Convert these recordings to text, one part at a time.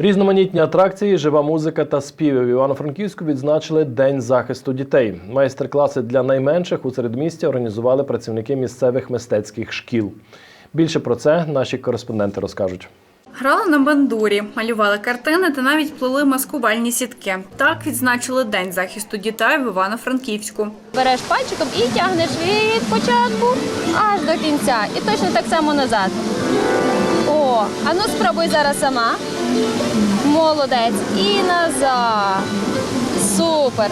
Різноманітні атракції, жива музика та співи в Івано-Франківську відзначили День захисту дітей. Майстер-класи для найменших у середмісті організували працівники місцевих мистецьких шкіл. Більше про це наші кореспонденти розкажуть. Грали на бандурі, малювали картини та навіть плели маскувальні сітки. Так відзначили День захисту дітей в Івано-Франківську. Береш пальчиком і тягнеш від початку аж до кінця. І точно так само назад. О, а ну спробуй зараз сама. Молодець. І назад. Супер.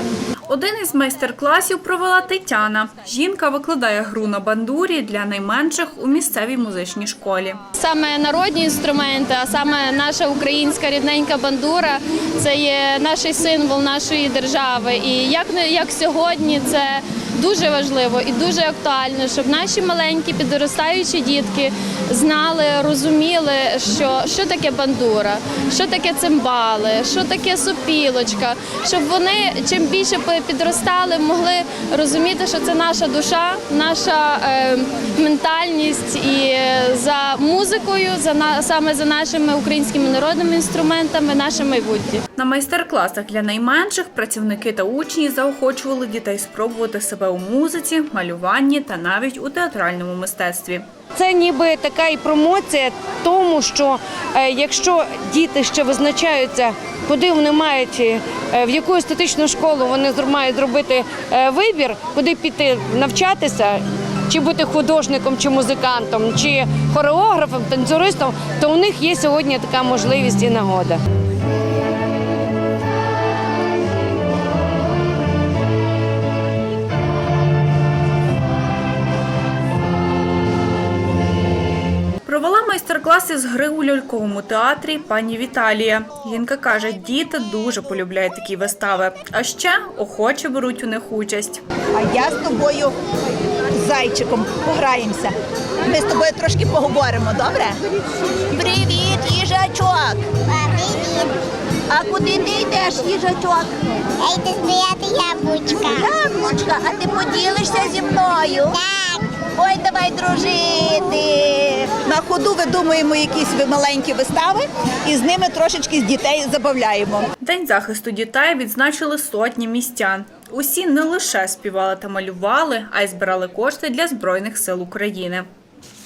Один із майстер-класів провела Тетяна. Жінка викладає гру на бандурі для найменших у місцевій музичній школі. Саме народні інструменти, а саме наша українська рідненька бандура це є наш символ нашої держави. І як як сьогодні, це дуже важливо і дуже актуально, щоб наші маленькі підростаючі дітки знали, розуміли, що, що таке бандура, що таке цимбали, що таке сопілочка, щоб вони чим більше підростали, могли розуміти, що це наша душа, наша е, ментальність і за музикою, за на саме за нашими українськими народними інструментами, наше майбутнє. На майстер-класах для найменших працівники та учні заохочували дітей спробувати себе у музиці, малюванні та навіть у театральному мистецтві. Це ніби така і промоція тому, що е, якщо діти ще визначаються, куди вони мають, е, в яку естетичну школу вони мають зробити е, вибір, куди піти навчатися, чи бути художником, чи музикантом, чи хореографом, танцюристом, то у них є сьогодні така можливість і нагода. Провела майстер-класи з гри у ляльковому театрі пані Віталія. Жінка каже, діти дуже полюбляють такі вистави, а ще охоче беруть у них участь. А я з тобою з зайчиком пограємося. Ми з тобою трошки поговоримо, добре? Привіт, їжачок! Привіт! А куди ти йдеш, їжачок? Я йду збирати яблучка. Яблучка, а ти поділишся зі мною? Так, Ой, давай дружити. На ходу видумуємо якісь маленькі вистави і з ними трошечки з дітей забавляємо. День захисту дітей відзначили сотні містян. Усі не лише співали та малювали, а й збирали кошти для збройних сил України.